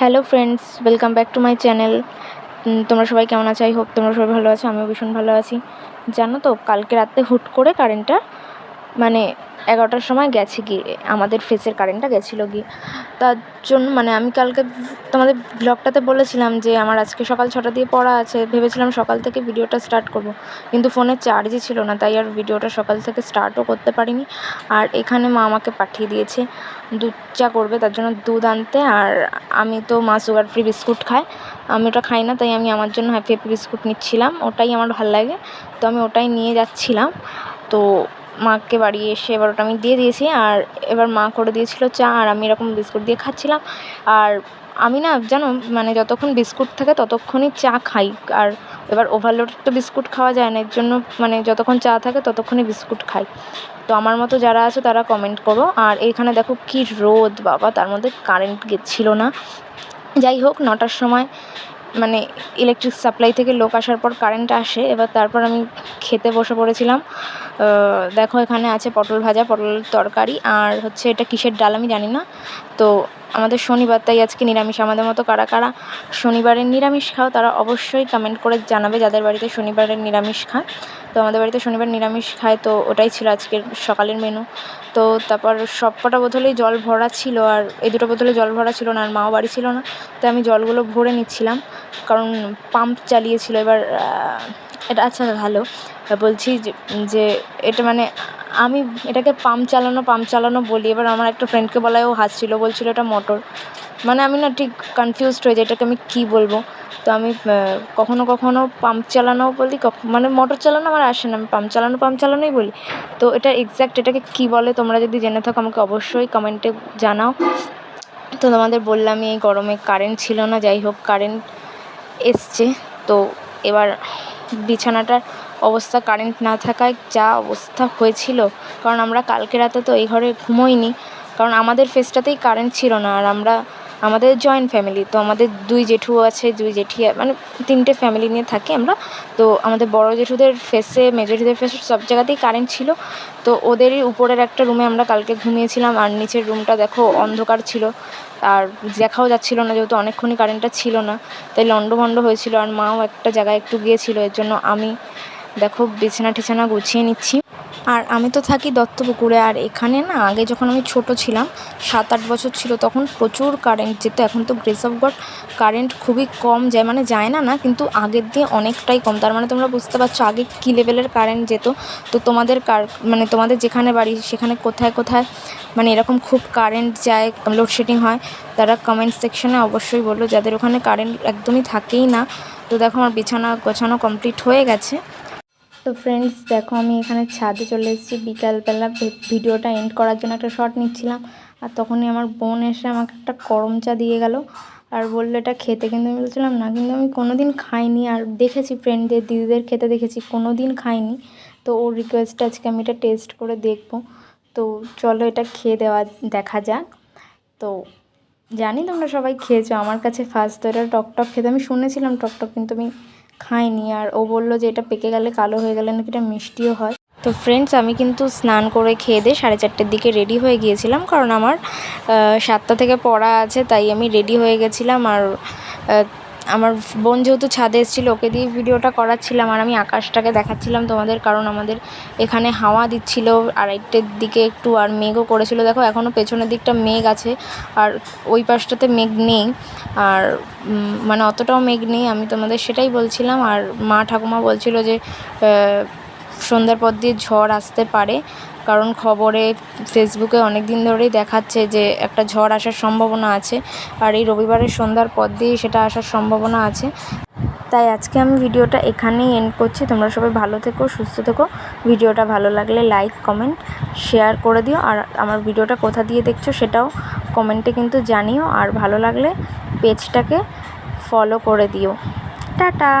Hello friends welcome back to my channel তোমরা সবাই কেমন আছো? আই হোপ তোমরা সবাই ভালো আছো, আমিও ভীষণ ভালো আছি। জানো তো, কালকে রাতে হুট করে কারেন্টটা মানে এগারোটার সময় গেছে গিয়ে, আমাদের ফেসের কারেন্টটা গেছিল গিয়ে। তার জন্য মানে আমি কালকে তোমাদের ব্লগটাতে বলেছিলাম যে, আমার আজকে সকাল ছটা দিয়ে পড়া আছে, ভেবেছিলাম সকাল থেকে ভিডিওটা স্টার্ট করব। কিন্তু ফোনে চার্জই ছিল না, তাই আর ভিডিওটা সকাল থেকে স্টার্টও করতে পারিনি। আর এখানে মা আমাকে পাঠিয়ে দিয়েছে, দুধ চা করবে, তার জন্য দুধ আনতে। আর আমি তো মা সুগার ফ্রি বিস্কুট খাই আমি ওটা খাই না, তাই আমি আমার জন্য হ্যাপি হ্যাপি বিস্কুট নিচ্ছিলাম, ওটাই আমার ভালো লাগে। তো আমি ওটাই নিয়ে যাচ্ছিলাম। তো মাকে বাড়ি এসে এবার ওটা আমি দিয়ে দিয়েছি আর এবার মা করে দিয়েছিলো চা আর আমি এরকম বিস্কুট দিয়ে খাচ্ছিলাম। আর আমি না, জানো মানে যতক্ষণ বিস্কুট থাকে ততক্ষণই চা খাই। আর এবার ওভারলোড তো বিস্কুট খাওয়া যায় না, এর জন্য মানে যতক্ষণ চা থাকে ততক্ষণই বিস্কুট খাই। তো আমার মতো যারা আছে তারা কমেন্ট করো। আর এখানে দেখো কী রোদ, বাবা, তার মধ্যে কারেন্ট ছিলো না। যাই হোক, নটার সময় মানে ইলেকট্রিক সাপ্লাই থেকে লোক আসার পর কারেন্ট আসে। এবার তারপর আমি খেতে বসে পড়েছিলাম। দেখো এখানে আছে পটল ভাজা পটল তরকারি, আর হচ্ছে এটা কিসের ডাল আমি জানি না। তো আমাদের শনিবার, তাই আজকে নিরামিষ। আমাদের মতো কারা কারা শনিবারের নিরামিষ খাও, তারা অবশ্যই কমেন্ট করে জানাবে যাদের বাড়িতে শনিবারের নিরামিষ খায়। তো আমাদের বাড়িতে শনিবার নিরামিষ খায়, তো ওটাই ছিল আজকের সকালের মেনু তো তারপর সব কটা বোতলেই জল ভরা ছিল, আর এই দুটো বোতলে জল ভরা ছিল না, আর মাও বাড়ি ছিল না। তাই আমি জলগুলো ভরে নিচ্ছিলাম, কারণ পাম্প চালিয়েছিল। এবার এটা আচ্ছা ভালো। বলছি যে এটা মানে আমি এটাকে পাম্প চালানো পাম্প চালানো বলি। এবার আমার একটা ফ্রেন্ডকে বলায় ও হাসছিলো, বলছিলো, এটা মোটর মানে আমি না ঠিক কনফিউজড হয়ে যাই, এটাকে আমি কী বলব? তো আমি কখনও কখনও পাম্প চালানোও বলি মানে মোটর চালানো আমার আসে না। আমি পাম্প চালানো পাম্প চালানোই বলি। তো এটা এক্স্যাক্ট এটাকে কী বলে, তোমরা যদি জেনে থাকো, আমাকে অবশ্যই কমেন্টে জানাও। তো তোমাদের বললামই, এই গরমে কারেন্ট ছিল না, যাই হোক কারেন্ট এসছে। তো এবার বিছানাটার অবস্থা কারেন্ট না থাকায় যা অবস্থা হয়েছিল। কারণ আমরা কালকে রাতে তো এই ঘরে ঘুমোইনি। কারণ আমাদের ফেসটাতেই কারেন্ট ছিল না। আর আমরা, আমাদের জয়েন্ট ফ্যামিলি তো আমাদের দুই জেঠু আছে, দুই জেঠি মানে তিনটে ফ্যামিলি নিয়ে থাকি আমরা। তো আমাদের বড় জেঠুদের ফেসে মেজো জেঠুদের ফেসে সব জায়গাতেই কারেন্ট ছিল। তো ওদেরই উপরের একটা রুমে আমরা কালকে ঘুমিয়েছিলাম। আর নিচের রুমটা দেখো অন্ধকার ছিল। আর দেখাও যাচ্ছিল না, যেহেতু অনেকক্ষণই কারেন্টটা ছিল না। তাই লন্ডভন্ড হয়েছিল। আর মাও একটা জায়গায় একটু গিয়েছিল। এর জন্য আমি দেখো, বিছানা টিছানা গুছিয়ে নিচ্ছি। আর আমি তো থাকি দত্তপুকুরে, আর এখানে না, আগে যখন আমি ছোট ছিলাম সাত আট বছর ছিল, তখন প্রচুর কারেন্ট যেত। এখন তো গ্রেস অফ গড কারেন্ট খুবই কম যায় মানে যায় না না, কিন্তু আগের দিয়ে অনেকটাই কম। তার মানে তোমরা বুঝতে পারছ আগে কী লেভেলের কারেন্ট যেত। তো তোমাদের কার মানে তোমাদের যেখানে বাড়ি, সেখানে কোথায় কোথায় মানে এরকম খুব কারেন্ট যায় লোডশেডিং হয়, তারা কমেন্ট সেকশনে অবশ্যই বলল। যাদের ওখানে কারেন্ট একদমই থাকেই না। তো দেখো, আমার বিছানা গোছানো কমপ্লিট হয়ে গেছে। তো ফ্রেন্ডস দেখো আমি এখানে ছাদে চলে এসেছি। বিকালবেলা ভিডিওটা এন্ড করার জন্য একটা শর্ট নিচ্ছিলাম। আর তখনই আমার বোন এসে আমাকে একটা গরম চা দিয়ে গেল। আর বলল, এটা খেতে কিন্তু আমি বলছিলাম না, কিন্তু আমি কোনো দিন খাইনি। আর দেখেছি ফ্রেন্ডদের দিদিদের খেতে দেখেছি কোনো দিন খাইনি। তো ওর রিকোয়েস্ট আজকে আমি এটা টেস্ট করে দেখব। তো চলো এটা খেয়ে দেওয়া, দেখা যাক। তো জানি তোমরা সবাই খেয়েছো, আমার কাছে ফার্স্ট তো এটা টকটক খেতে, আমি শুনেছিলাম টকটক কিন্তু আমি খাইনি। আর ও বলল যে এটা পেকে গেলে কালো হয়ে গেলে নাকি এটা মিষ্টিও হয়। তো ফ্রেন্ডস আমি কিন্তু স্নান করে খেয়ে দিয়ে সাড়ে চারটের দিকে রেডি হয়ে গিয়েছিলাম। কারণ আমার সাতটা থেকে পড়া আছে, তাই আমি রেডি হয়ে গেছিলাম। আর আমার বোন যেহেতু ছাদে এসেছিল, ওকে দিয়ে ভিডিওটা করাচ্ছিলাম আর আমি আকাশটাকে দেখাচ্ছিলাম তোমাদের, কারণ আমাদের এখানে হাওয়া দিচ্ছিল, আড়াইটের দিকে একটু আর মেঘও করেছিল। দেখো এখনও পেছনের দিকটা মেঘ আছে আর ওই পাশটাতে মেঘ নেই। আর মানে অতটাও মেঘ নেই, আমি তোমাদের সেটাই বলছিলাম। আর মা ঠাকুমা বলছিল যে সন্ধ্যার পর দিয়ে ঝড় আসতে পারে। কারণ খবরে ফেসবুকে অনেক দিন ধরেই দেখাচ্ছে যে একটা ঝড় আসার সম্ভাবনা আছে আর এই রবিবারের সন্ধ্যার পর দিয়েই সেটা আসার সম্ভাবনা আছে। তাই আজকে আমি ভিডিওটা এখানেই এন্ড করছি। তোমরা সবাই ভালো থেকো, সুস্থ থেকো। ভিডিওটা ভালো লাগলে লাইক কমেন্ট শেয়ার করে দিও। আর আমার ভিডিওটা কোথা দিয়ে দেখছ সেটাও কমেন্টে কিন্তু জানিও। আর ভালো লাগলে পেজটাকে ফলো করে দিও। টাটা!